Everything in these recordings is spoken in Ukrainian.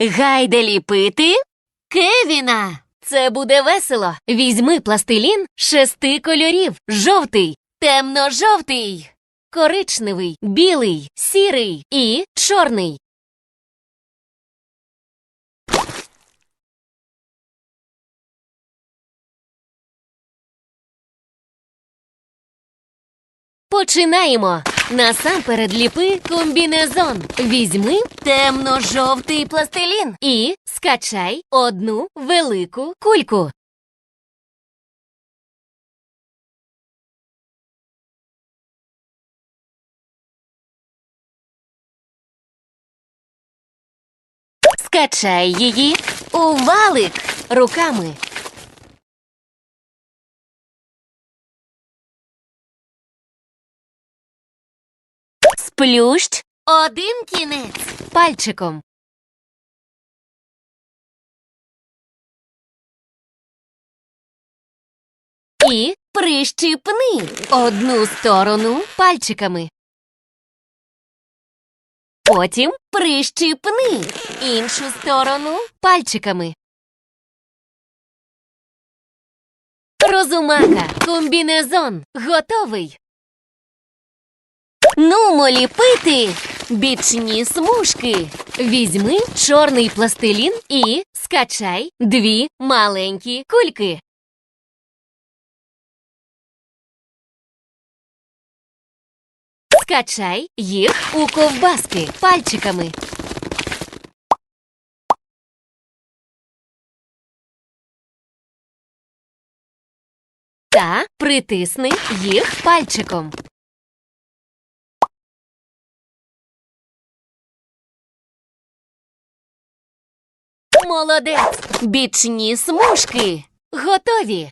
Гайде ліпити Кевіна. Це буде весело. Візьми пластилін шести кольорів: жовтий, темно-жовтий, коричневий, білий, сірий і чорний. Починаємо. Насамперед ліпи комбінезон. Візьми темно-жовтий пластилін і скачай одну велику кульку. Скачай її у валик руками. Сплющ один кінець пальчиком. І прищіпни одну сторону пальчиками. Потім прищіпни іншу сторону пальчиками. Розумака, комбінезон готовий. Нумо ліпити бічні смужки. Візьми чорний пластилін і скачай дві маленькі кульки. Скачай їх у ковбаски пальчиками. Та притисни їх пальчиком. Молодець! Бічні смужки готові.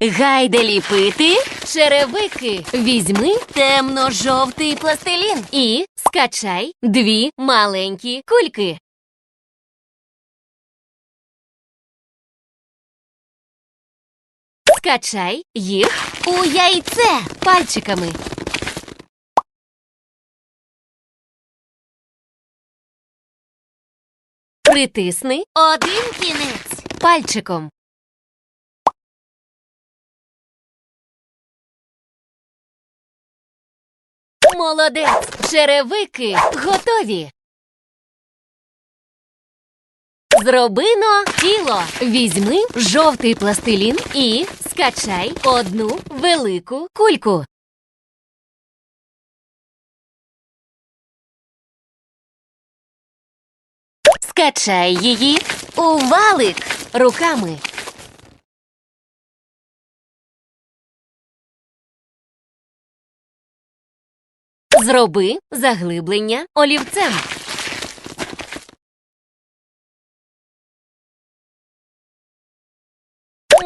Гайде ліпити черевики. Візьми темно-жовтий пластилін і скачай дві маленькі кульки. Скачай їх у яйце пальчиками. Притисни один кінець пальчиком. Молодець! Черевики готові. Зробино тіло. Візьми жовтий пластилін і скачай одну велику кульку. Скачай її у валик руками. Зроби заглиблення олівцем.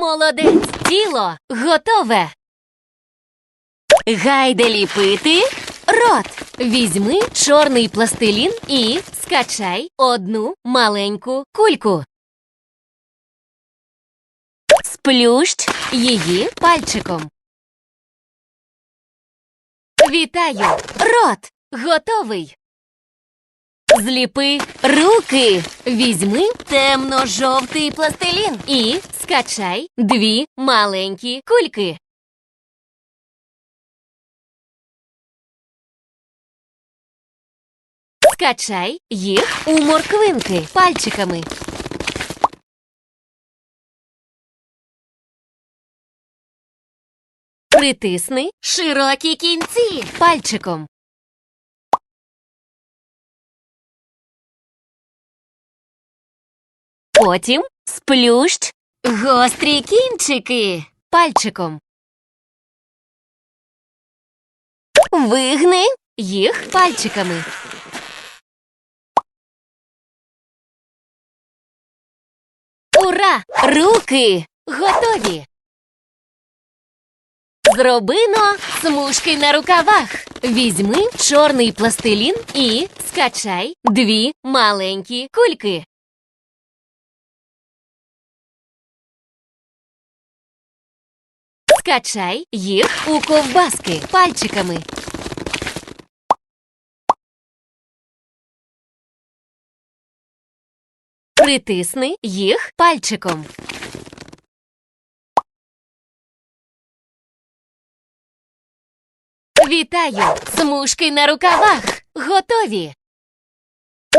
Молодець! Тіло готове. Гайде ліпити рот. Візьми чорний пластилін і скачай одну маленьку кульку. Сплющ її пальчиком. Вітаю! Рот готовий. Зліпи руки. Візьми темно-жовтий пластилін і скачай дві маленькі кульки. Скачай їх у морквинки пальчиками. Притисни широкі кінці пальчиком. Потім сплющ гострі кінчики пальчиком. Вигни їх пальчиками. Ура! Руки готові! Зробино смужки на рукавах. Візьми чорний пластилін і скачай дві маленькі кульки. Скачай їх у ковбаски пальчиками. Притисни їх пальчиком. Вітаю! Смужки на рукавах! Готові!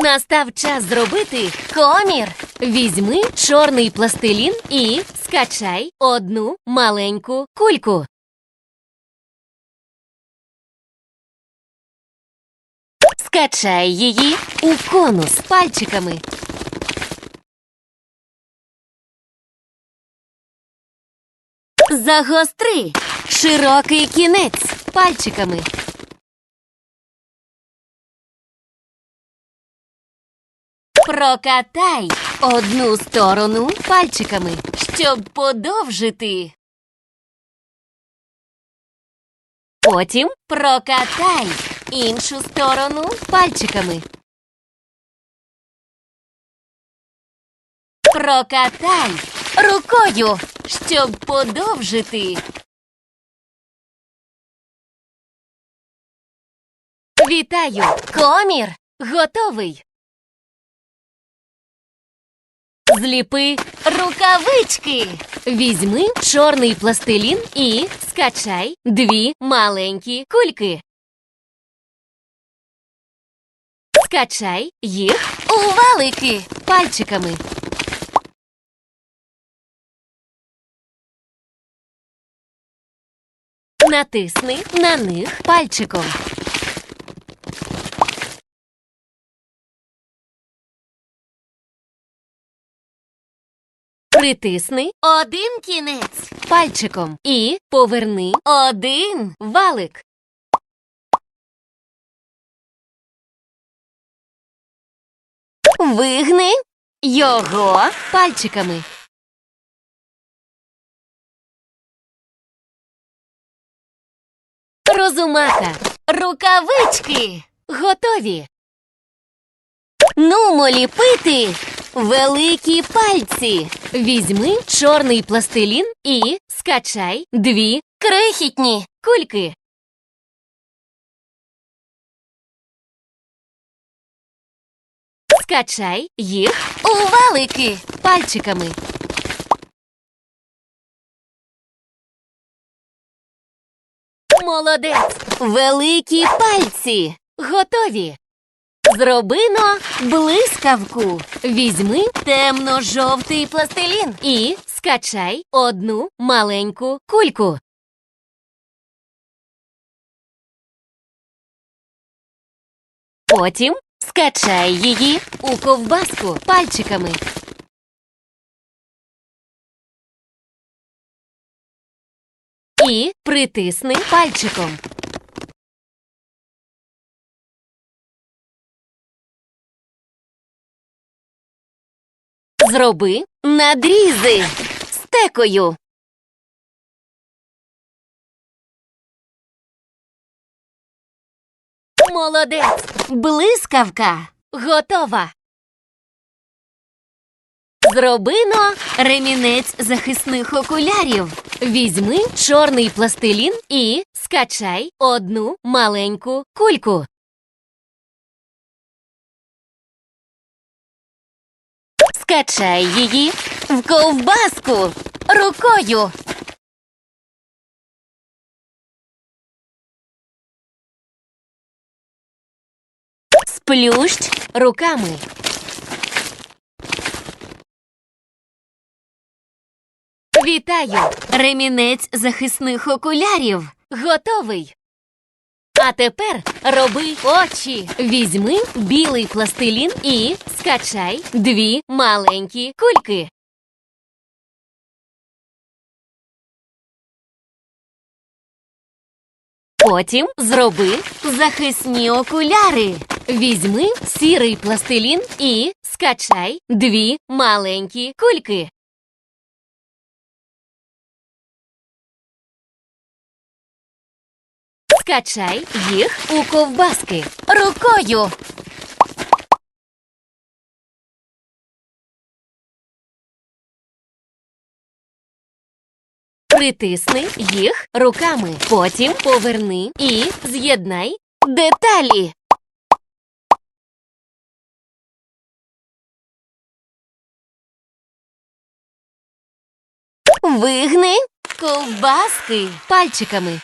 Настав час зробити комір. Візьми чорний пластилін і скачай одну маленьку кульку. Скачай її у конус пальчиками. Загостри широкий кінець пальчиками. Прокатай одну сторону пальчиками, щоб подовжити. Потім прокатай іншу сторону пальчиками. Прокатай рукою, щоб подовжити. Вітаю! Комір готовий. Зліпи рукавички. Візьми чорний пластилін і скачай дві маленькі кульки. Скачай їх у валики пальчиками. Натисни на них пальчиком. Притисни. Один кінець. Пальчиком. І поверни. Один. Валик. Вигни його пальчиками. Розумака, рукавички. Готові. Нумо ліпити великі пальці. Візьми чорний пластилін і скачай дві крихітні кульки. Скачай їх у валики пальчиками. Молодець! Великі пальці готові. Зробино блискавку. Візьми темно-жовтий пластилін і скачай одну маленьку кульку. Потім скачай її у ковбаску пальчиками. І притисни пальчиком. Зроби надрізи стекою. Молодець! Блискавка готова. Зробино ремінець захисних окулярів. Візьми чорний пластилін і скачай одну маленьку кульку. Скачай її в ковбаску рукою. Сплющ руками. Вітаю! Ремінець захисних окулярів готовий. А тепер роби очі. Візьми білий пластилін і скачай дві маленькі кульки. Потім зроби захисні окуляри. Візьми сірий пластилін і скачай дві маленькі кульки. Скачай їх у ковбаски рукою. Притисни їх руками. Потім поверни і з'єднай деталі. Вигни ковбаски пальчиками.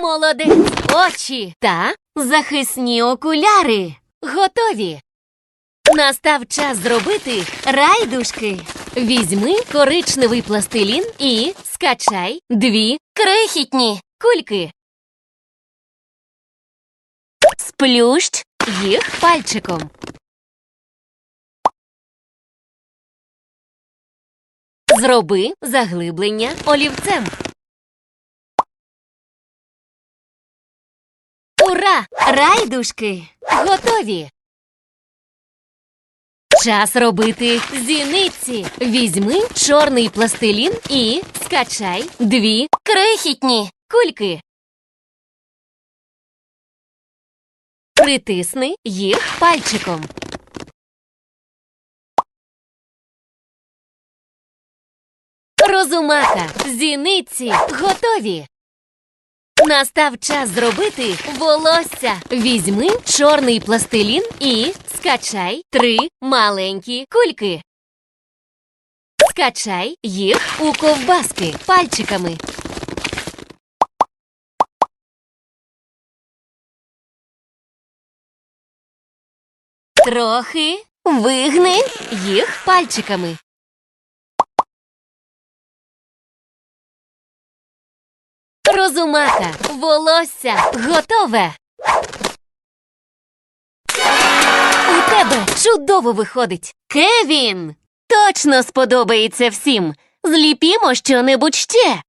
Молодець! Очі та захисні окуляри. Готові. Настав час зробити райдушки. Візьми коричневий пластилін і скачай дві крихітні кульки. Сплющ їх пальчиком. Зроби заглиблення олівцем. Ура! Райдушки! Готові! Час робити зіниці. Візьми чорний пластилін і скачай дві крихітні кульки. Притисни їх пальчиком. Розумака, зіниці готові. Настав час зробити волосся. Візьми чорний пластилін і скачай три маленькі кульки. Скачай їх у ковбаски пальчиками. Трохи вигни їх пальчиками. Розумака, волосся готове. У тебе чудово виходить. Кевін! Точно сподобається всім. Зліпімо щонебудь ще.